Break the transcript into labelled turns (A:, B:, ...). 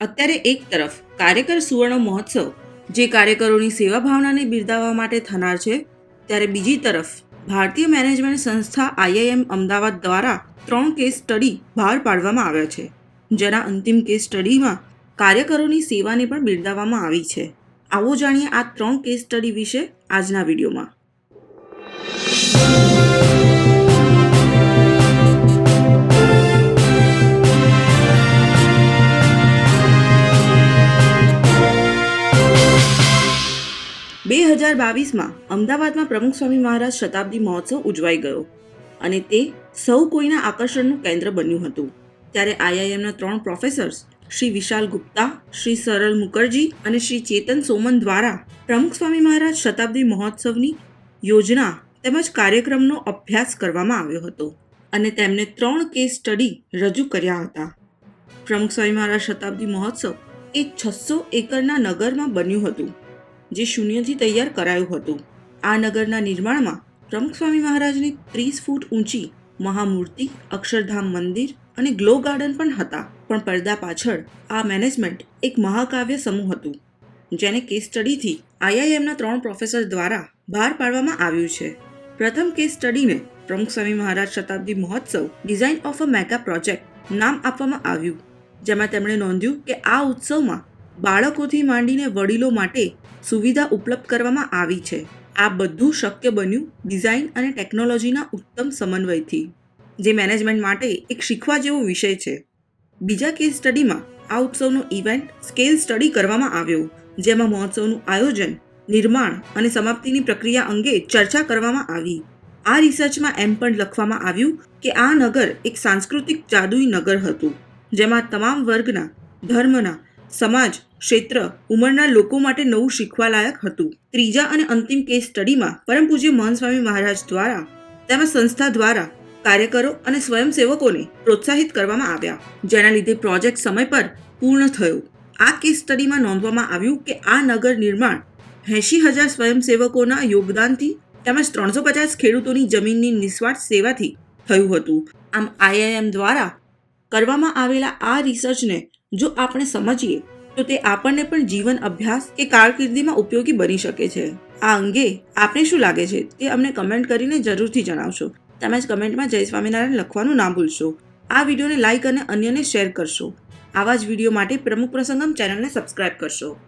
A: અત્યારે એક તરફ કાર્યકર સુવર્ણ મહોત્સવ, જે કાર્યકરોની સેવા ભાવનાને બિરદાવવા માટે થનાર છે, ત્યારે બીજી તરફ ભારતીય મેનેજમેન્ટ સંસ્થા આઈઆઈએમ અમદાવાદ દ્વારા ત્રણ કેસ સ્ટડી બહાર પાડવામાં આવ્યા છે, જેના અંતિમ કેસ સ્ટડીમાં કાર્યકરોની સેવાને પણ બિરદાવવામાં આવી છે. આવો જાણીએ આ ત્રણ કેસ સ્ટડી વિશે આજના વિડીયોમાં. બે હજાર બાવીસમાં અમદાવાદમાં પ્રમુખ સ્વામી મહારાજ શતાબ્દી મહોત્સવ ઉજવાઈ ગયો અને તે સૌ કોઈના આકર્ષણનું કેન્દ્ર બન્યું હતું. ત્યારે આઈઆઈએમના ત્રણ પ્રોફેસર્સ, શ્રી વિશાલ ગુપ્તા, શ્રી સરળ મુખર્જી અને શ્રી ચેતન સોમન દ્વારા પ્રમુખ સ્વામી મહારાજ શતાબ્દી મહોત્સવની યોજના તેમજ કાર્યક્રમનો અભ્યાસ કરવામાં આવ્યો હતો અને તેમને ત્રણ કેસ સ્ટડી રજૂ કર્યા હતા. પ્રમુખ સ્વામી મહારાજ શતાબ્દી મહોત્સવ એ છસો એકરના નગરમાં બન્યું હતું. જે શૂન્યથી તૈયાર કરાયું હતું. આ નગરના નિર્માણમાં પ્રમુખ સ્વામી મહારાજની ત્રીસ ફૂટ ઊંચી મહામૂર્તિ, અક્ષરધામ મંદિર અને ગ્લો ગાર્ડન પણ હતા. પણ પડદા પાછળ આ મેનેજમેન્ટ એક મહાકાવ્ય સમૂહ હતું, જેને કેસ સ્ટડીથી આઈઆઈએમના ત્રણ પ્રોફેસર દ્વારા બહાર પાડવામાં આવ્યું છે. પ્રથમ કેસ સ્ટડીને પ્રમુખ Swami Maharaj Shatabdi Mahotsav design of a mega project નામ આપવામાં આવ્યું, જેમાં તેમણે નોંધ્યું કે આ ઉત્સવમાં બાળકોથી માંડીને વડીલો માટે સુવિધા ઉપલબ્ધ કરવામાં આવી છે. આ બધું શક્ય બન્યું ડિઝાઇન અને ટેકનોલોજીના ઉત્તમ સમન્વયથી, જે મેનેજમેન્ટ માટે એક શીખવા જેવો વિષય છે. બીજા કેસ સ્ટડીમાં આ ઉત્સવનો ઇવેન્ટ સ્કેલ સ્ટડી કરવામાં આવ્યો, જેમાં મહોત્સવનું આયોજન, નિર્માણ અને સમાપ્તિની પ્રક્રિયા અંગે ચર્ચા કરવામાં આવી. આ રિસર્ચમાં એમ પણ લખવામાં આવ્યું કે આ નગર એક સાંસ્કૃતિક જાદુઈ નગર હતું, જેમાં તમામ વર્ગના, ધર્મના સમાજ, ક્ષેત્ર, ઉંમરના લોકો માટે નવું શીખવાલાયક હતું. ત્રીજા અને અંતિમ કેસ સ્ટડીમાં પરમ પૂજ્ય મહંત મહારાજ દ્વારા તેમજ સંસ્થા દ્વારા કાર્યકરો અને સ્વયંસેવકોને પ્રોત્સાહિત કરવામાં આવ્યા, જેના લીધે પ્રોજેક્ટ સમય પર પૂર્ણ થયો. આ કેસ સ્ટડીમાં નોંધવામાં આવ્યું કે આ નગર નિર્માણ એંશી હજાર સ્વયંસેવકોના યોગદાનથી તેમજ ત્રણસો પચાસ ખેડૂતોની જમીનની નિસ્વાર્થ સેવાથી થયું હતું. આમ આઈઆઈએમ દ્વારા કરવામાં આવેલા આ રિસર્ચને જો આપણે સમજીએ, તો તે આપણને પણ જીવન અભ્યાસ કે કારકિર્દીમાં ઉપયોગી બની શકે છે. આ અંગે આપને શું લાગે છે તે અમને કમેન્ટ કરીને જરૂરથી જણાવશો. તેમજ કમેન્ટમાં જય સ્વામિનારાયણ લખવાનું ના ભૂલશો. આ વિડીયોને લાઇક અને અન્યને શેર કરશો. આવા જ વીડિયો માટે પ્રમુખ પ્રસંગમ ચેનલને સબસ્ક્રાઇબ કરશો.